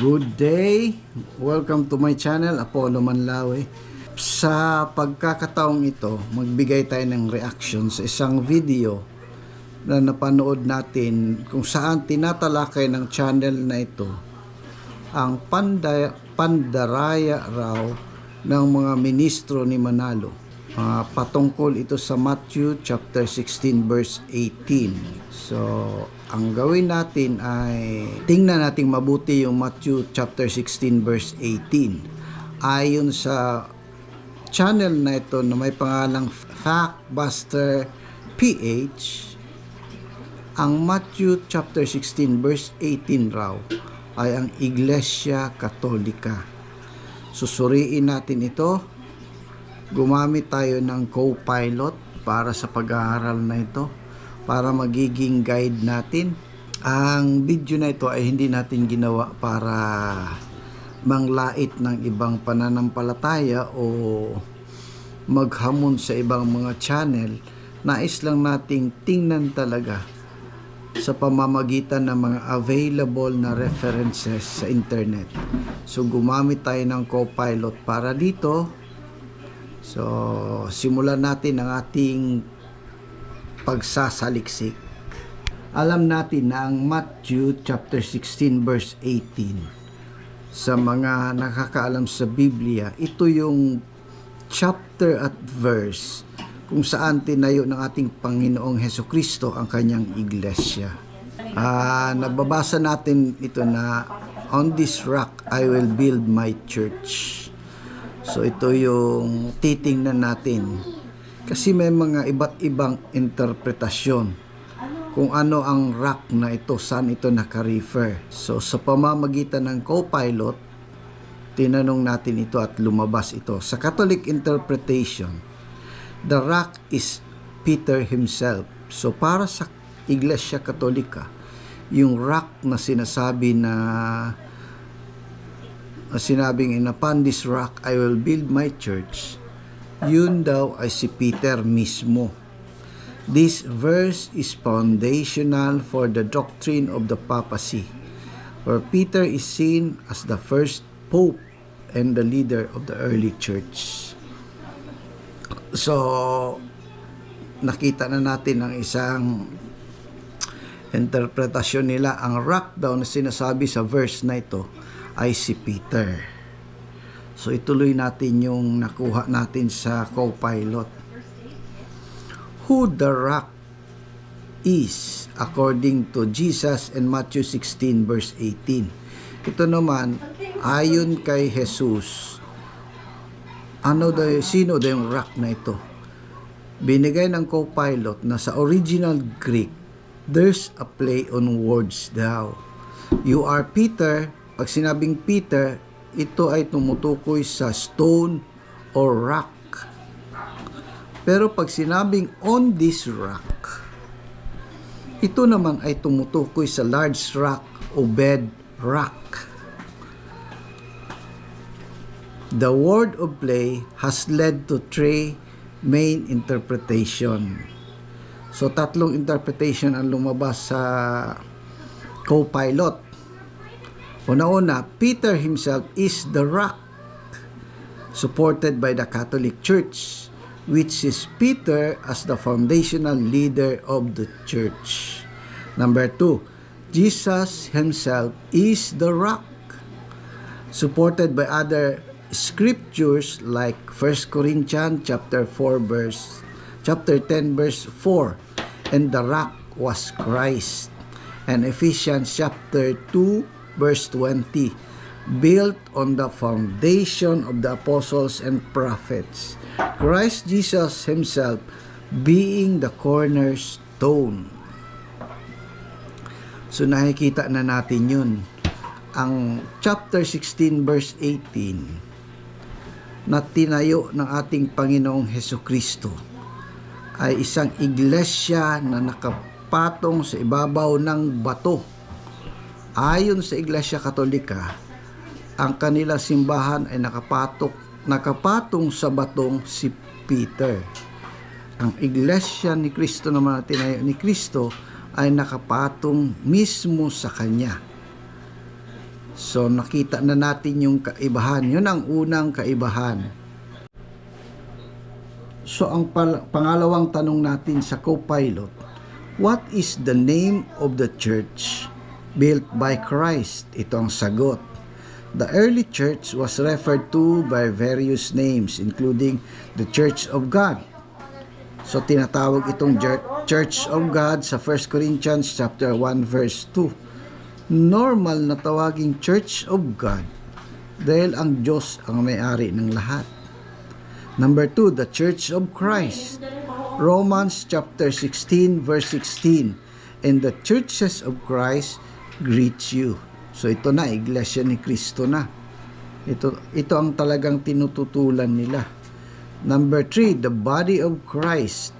Good day! Welcome to my channel, Apollo Manlawe. Sa pagkakataong ito, magbigay tayo ng reaction sa isang video na napanood natin kung saan tinatalakay ng channel na ito ang panda, pandaraya raw ng mga ministro ni Manalo. Ah, patungkol ito sa Matthew chapter 16 verse 18. So, ang gawin natin ay tingnan natin mabuti yung Matthew chapter 16 verse 18. Ayon sa channel na ito na may pangalang Factbuster PH, ang Matthew chapter 16 verse 18 raw ay ang Iglesia Katolika. Susuriin natin ito. Gumamit tayo ng co-pilot para sa pag-aaral na ito para magiging guide natin. Ang video na ito ay hindi natin ginawa para manglait ng ibang pananampalataya o maghamon sa ibang mga channel. Nais lang nating tingnan talaga sa pamamagitan ng mga available na references sa internet. So gumamit tayo ng co-pilot para dito. So simulan natin ang ating pagsasaliksik. Alam natin na ang Matthew chapter 16 verse 18 sa mga nakakaalam sa Biblia, ito yung chapter at verse kung saan tinayo ng ating Panginoong Heso Kristo ang kanyang iglesia. Ah, nababasa natin ito na on this rock I will build my church. So ito yung titingnan natin. Kasi may mga iba't ibang interpretasyon kung ano ang rock na ito, saan ito naka-refer. So sa pamamagitan ng co-pilot, tinanong natin ito at lumabas ito. Sa Catholic interpretation, the rock is Peter himself. So para sa Iglesia Katolika, yung rock na sinasabi na na sinabing in upon this rock I will build my church, yun daw ay si Peter mismo. This verse is foundational for the doctrine of the papacy, where Peter is seen as the first pope and the leader of the early church. So, nakita na natin ang isang interpretasyon nila. Ang rock daw na sinasabi sa verse na ito ay si Peter. So, ituloy natin yung nakuha natin sa co-pilot. Who the rock is according to Jesus in Matthew 16 verse 18. Ito naman, ayon kay Jesus, ano daw, sino daw yung rock na ito? Binigay ng co-pilot na sa original Greek, there's a play on words daw. You are Peter, pag sinabing Peter, ito ay tumutukoy sa stone or rock. Pero pag sinabing on this rock, ito naman ay tumutukoy sa large rock o bed rock. The word of play has led to three main interpretation. So tatlong interpretation ang lumabas sa co-pilot. Una-una, Peter himself is the rock supported by the Catholic Church which is Peter as the foundational leader of the church. Number two, Jesus himself is the rock supported by other scriptures like 1 Corinthians chapter 4 verse chapter 10 verse 4 and the rock was Christ and Ephesians chapter 2 verse 20 built on the foundation of the apostles and prophets Christ Jesus himself being the cornerstone so nakikita na natin yun ang chapter 16 verse 18 na tinayo ng ating Panginoong Heso Kristo ay isang iglesia na nakapatong sa ibabaw ng bato. Ayon sa Iglesia Katolika, ang kanila simbahan ay nakapatok, nakapatong sa batong si Peter. Ang iglesia ni Kristo naman na tinayo ni Kristo ay nakapatong mismo sa kanya. So nakita na natin yung kaibahan. Yun ang unang kaibahan. So ang pangalawang tanong natin sa co-pilot, what is the name of the church built by Christ? Ito ang sagot. The early church was referred to by various names including the Church of God. So tinatawag itong Church of God sa 1 Corinthians chapter 1 verse 2. Normal na tawaging Church of God dahil ang Diyos ang may-ari ng lahat. Number 2, the Church of Christ. Romans chapter 16 verse 16. And the churches of Christ greet you. So ito na, iglesia ni Kristo na. Ito, ito ang talagang tinututulan nila. Number 3, the body of Christ.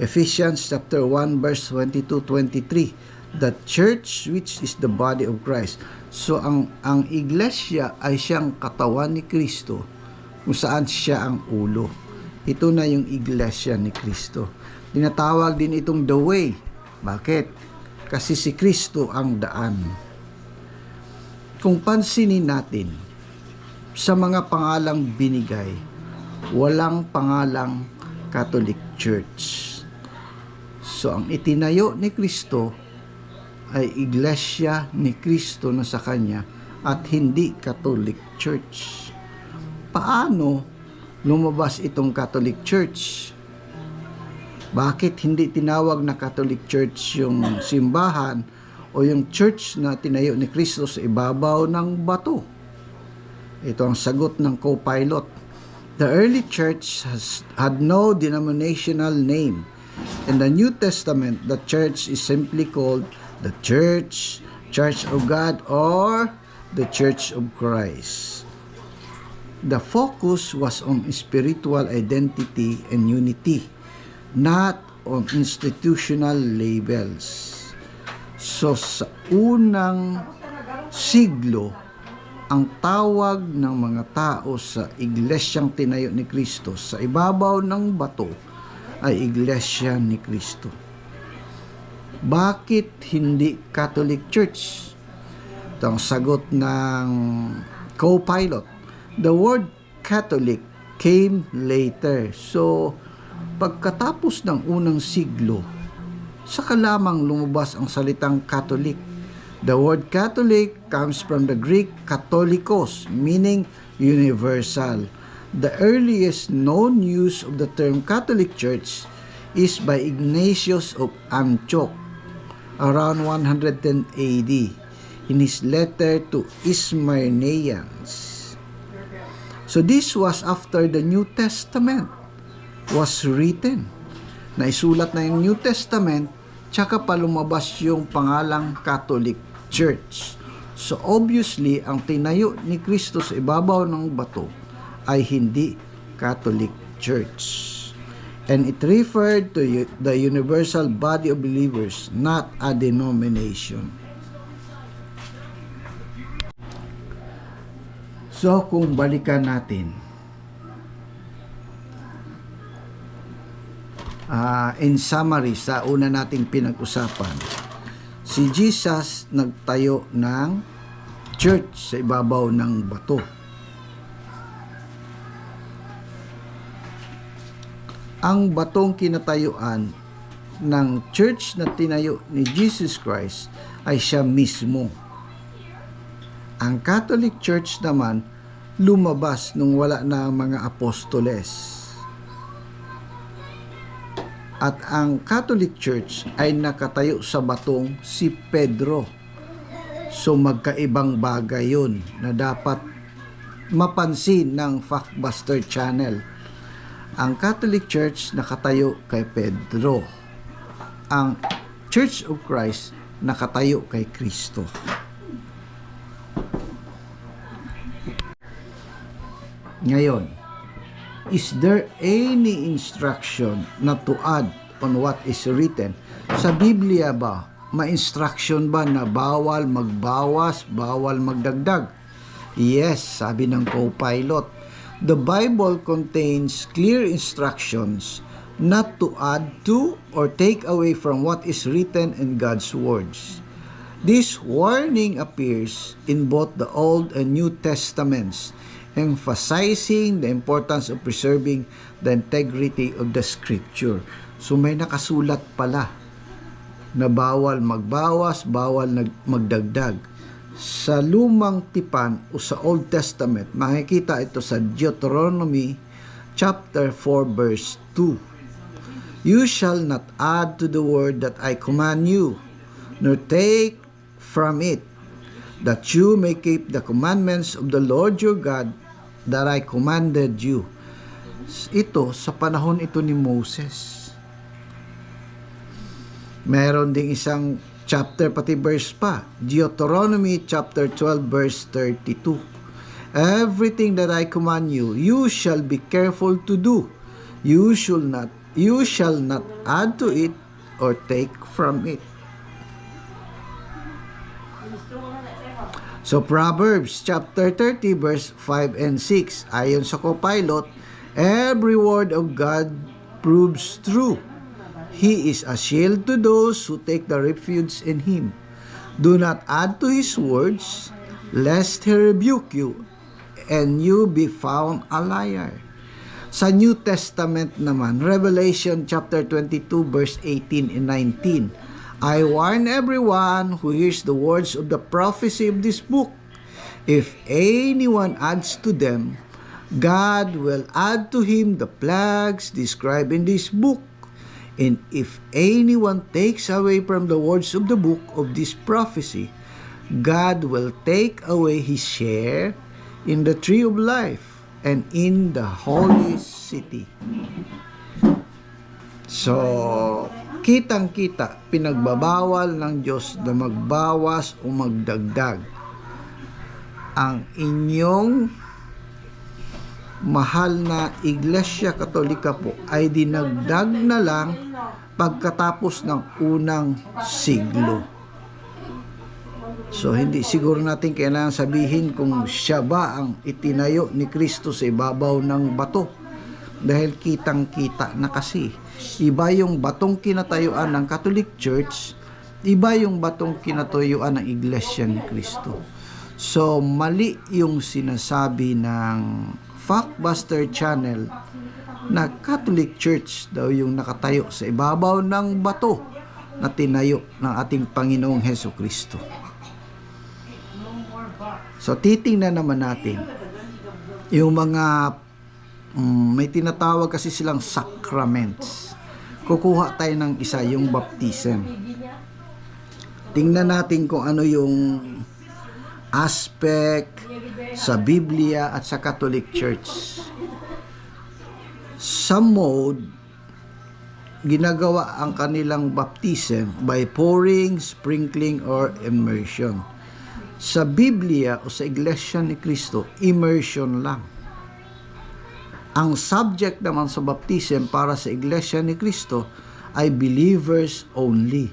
Ephesians chapter 1 verse 22-23. The church which is the body of Christ. So ang ang iglesia ay siyang katawan ni Kristo kung saan siya ang ulo. Ito na yung iglesia ni Kristo. Tinatawag din itong the way. Bakit? Kasi si Kristo ang daan. Kung pansinin natin, sa mga pangalang binigay, walang pangalang Catholic Church. So ang itinayo ni Kristo ay iglesia ni Kristo na sa kanya at hindi Catholic Church. Paano lumabas itong Catholic Church? Bakit hindi tinawag na Catholic Church yung simbahan o yung church na tinayo ni Kristo sa ibabaw ng bato? Ito ang sagot ng co-pilot. The early church has, had no denominational name. In the New Testament, the church is simply called the Church, Church of God, or the Church of Christ. The focus was on spiritual identity and unity, not on institutional labels. So sa unang siglo, ang tawag ng mga tao sa iglesyang tinayo ni Kristo sa ibabaw ng bato ay iglesia ni Kristo. Bakit hindi Catholic Church? Ito ang sagot ng co-pilot. The word Catholic came later. So, pagkatapos ng unang siglo, saka lamang lumabas ang salitang Catholic. The word Catholic comes from the Greek katholikos, meaning universal. The earliest known use of the term Catholic Church is by Ignatius of Antioch around 110 AD in his letter to Ismaeneans. So this was after the New Testament was written. Naisulat na yung New Testament, tsaka pa lumabas yung pangalang Catholic Church. So obviously, ang tinayo ni Kristo sa ibabaw ng bato ay hindi Catholic Church. And it referred to the universal body of believers, not a denomination. So kung balikan natin, Ah, in summary sa una nating pinag-usapan, si Jesus nagtayo ng church sa ibabaw ng bato. Ang batong kinatayuan ng church na tinayo ni Jesus Christ ay siya mismo. Ang Catholic Church naman lumabas nung wala na ang mga apostoles. At ang Catholic Church ay nakatayo sa batong si Pedro. So magkaibang bagay yun na dapat mapansin ng Factbuster Channel. Ang Catholic Church nakatayo kay Pedro. Ang Church of Christ nakatayo kay Kristo. Ngayon, is there any instruction na to add on what is written? Sa Biblia ba, may instruction ba na bawal magbawas, bawal magdagdag? Yes, sabi ng co-pilot. The Bible contains clear instructions not to add to or take away from what is written in God's words. This warning appears in both the Old and New Testaments, emphasizing the importance of preserving the integrity of the scripture. So may nakasulat pala na bawal magbawas, bawal magdagdag. Sa lumang tipan o sa Old Testament, makikita ito sa Deuteronomy chapter 4 verse 2. You shall not add to the word that I command you, nor take from it, that you may keep the commandments of the Lord your God that I commanded you. Ito, sa panahon ito ni Moses. Meron ding isang chapter pati verse pa. Deuteronomy chapter 12 verse 32. Everything that I command you, you shall be careful to do. You shall not you shall not add to it or take from it. So Proverbs chapter 30 verse 5 and 6 ayon sa copilot every word of God proves true. He is a shield to those who take the refuge in him. Do not add to his words lest he rebuke you and you be found a liar. Sa New Testament naman, Revelation chapter 22 verse 18 and 19, I warn everyone who hears the words of the prophecy of this book. If anyone adds to them, God will add to him the plagues described in this book. And if anyone takes away from the words of the book of this prophecy, God will take away his share in the tree of life and in the holy city. So, kitang-kita, pinagbabawal ng Diyos na magbawas o magdagdag. Ang inyong mahal na Iglesia Katolika po ay dinagdag na lang pagkatapos ng unang siglo. So hindi siguro natin kailangan sabihin kung siya ba ang itinayo ni Kristo sa ibabaw ng bato. Dahil kitang-kita na kasi. Iba yung batong kinatayuan ng Catholic Church, iba yung batong kinatayuan ng Iglesia ni Kristo. So mali yung sinasabi ng Factbuster Channel na Catholic Church daw yung nakatayo sa ibabaw ng bato na tinayo ng ating Panginoong Heso Kristo. So titingnan naman natin yung mga mm, may tinatawag kasi silang sacraments. Kukuha tayo ng isa, yung baptism. Tingnan natin kung ano yung aspect sa Biblia at sa Catholic Church. Sa mode, ginagawa ang kanilang baptism by pouring, sprinkling, or immersion. Sa Biblia o sa Iglesia ni Kristo, immersion lang. Ang subject naman sa baptism para sa Iglesia ni Kristo ay believers only.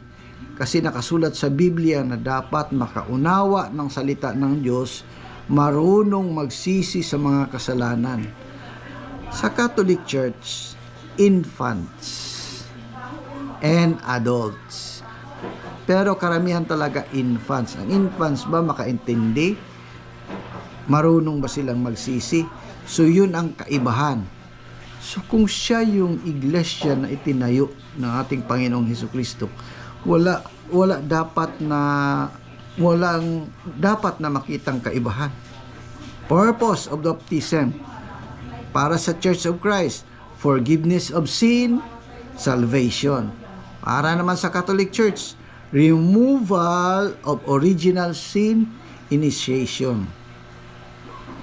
Kasi nakasulat sa Biblia na dapat makaunawa ng salita ng Diyos, marunong magsisi sa mga kasalanan. Sa Catholic Church, infants and adults. Pero karamihan talaga infants. Ang infants ba makaintindi? Marunong ba silang magsisi? So yun ang kaibahan. So kung siya yung iglesia na itinayo ng ating Panginoong Heso Kristo, wala wala dapat na walang dapat na makitang kaibahan. Purpose of baptism para sa Church of Christ, forgiveness of sin, salvation. Para naman sa Catholic Church, removal of original sin, initiation.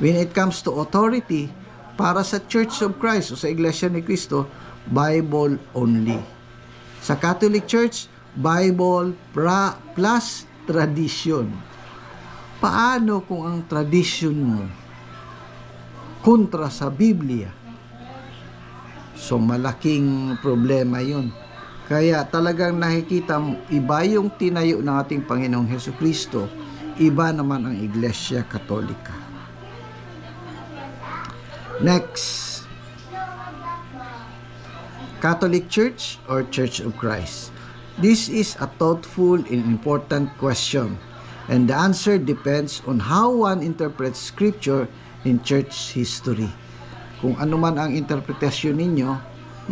When it comes to authority, para sa Church of Christ o sa Iglesia ni Cristo, Bible only. Sa Catholic Church, Bible pra, plus tradition. Paano kung ang tradition mo kontra sa Biblia? So malaking problema yun. Kaya talagang nakikita mo, iba yung tinayo ng ating Panginoong Heso Kristo, iba naman ang Iglesia Katolika. Next, Catholic Church or Church of Christ. This is a thoughtful and important question, and the answer depends on how one interprets Scripture in church history. Kung ano man ang interpretasyon ninyo,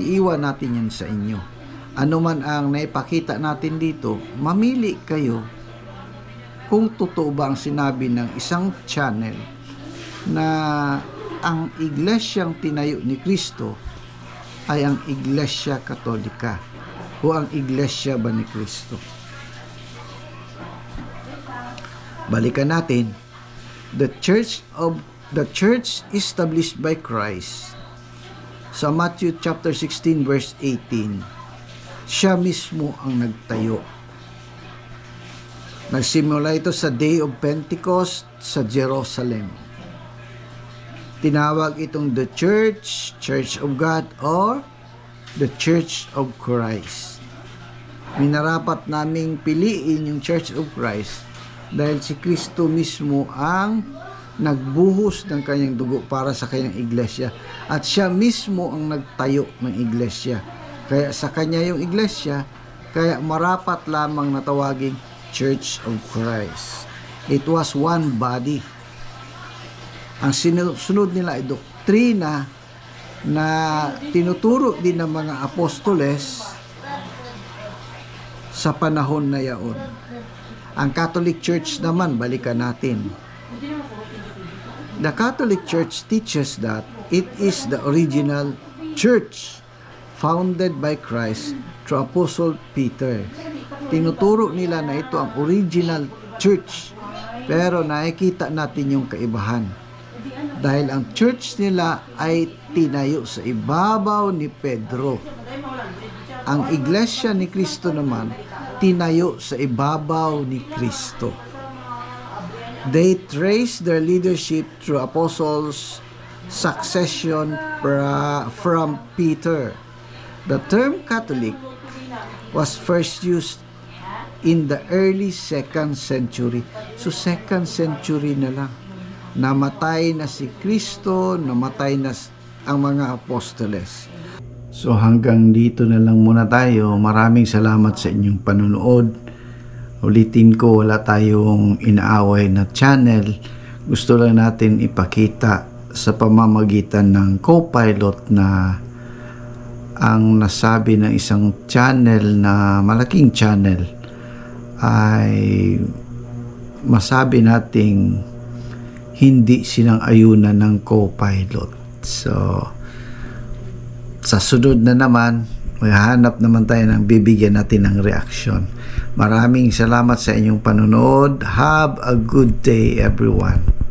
iiwan natin yan sa inyo. Ano man ang naipakita natin dito, mamili kayo kung totoo ba ang sinabi ng isang channel na ang iglesyang tinayo ni Kristo ay ang Iglesia Katolika o ang Iglesia ba ni Kristo. Balikan natin, the church of the church established by Christ sa Matthew chapter 16 verse 18 siya mismo ang nagtayo Nagsimula ito sa Day of Pentecost sa Jerusalem. Tinawag itong the Church, Church of God, or the Church of Christ. Minarapat naming piliin yung Church of Christ dahil si Kristo mismo ang nagbuhos ng kanyang dugo para sa kanyang iglesia at siya mismo ang nagtayo ng iglesia. Kaya sa kanya yung iglesia, kaya marapat lamang na tawaging Church of Christ. It was one body. Ang sinusunod nila ay doktrina na tinuturo din ng mga apostoles sa panahon na yaon. Ang Catholic Church naman, balikan natin. The Catholic Church teaches that it is the original church founded by Christ through Apostle Peter. Tinuturo nila na ito ang original church. Pero nakikita natin yung kaibahan. Dahil ang church nila ay tinayo sa ibabaw ni Pedro. Ang iglesia ni Kristo naman, tinayo sa ibabaw ni Kristo. They trace their leadership through apostles' succession from Peter. The term Catholic was first used in the early second century. So second century na lang. Namatay na si Kristo, namatay na ang mga apostoles. So hanggang dito na lang muna tayo. Maraming salamat sa inyong panunood. Ulitin ko, wala tayong inaaway na channel. Gusto lang natin ipakita sa pamamagitan ng co-pilot na ang nasabi ng isang channel na malaking channel ay masabi nating hindi silang ayunan ng co-pilot. So, sa sunod na naman, maghahanap naman tayo ng bibigyan natin ng reaksyon. Maraming salamat sa inyong panonood. Have a good day everyone.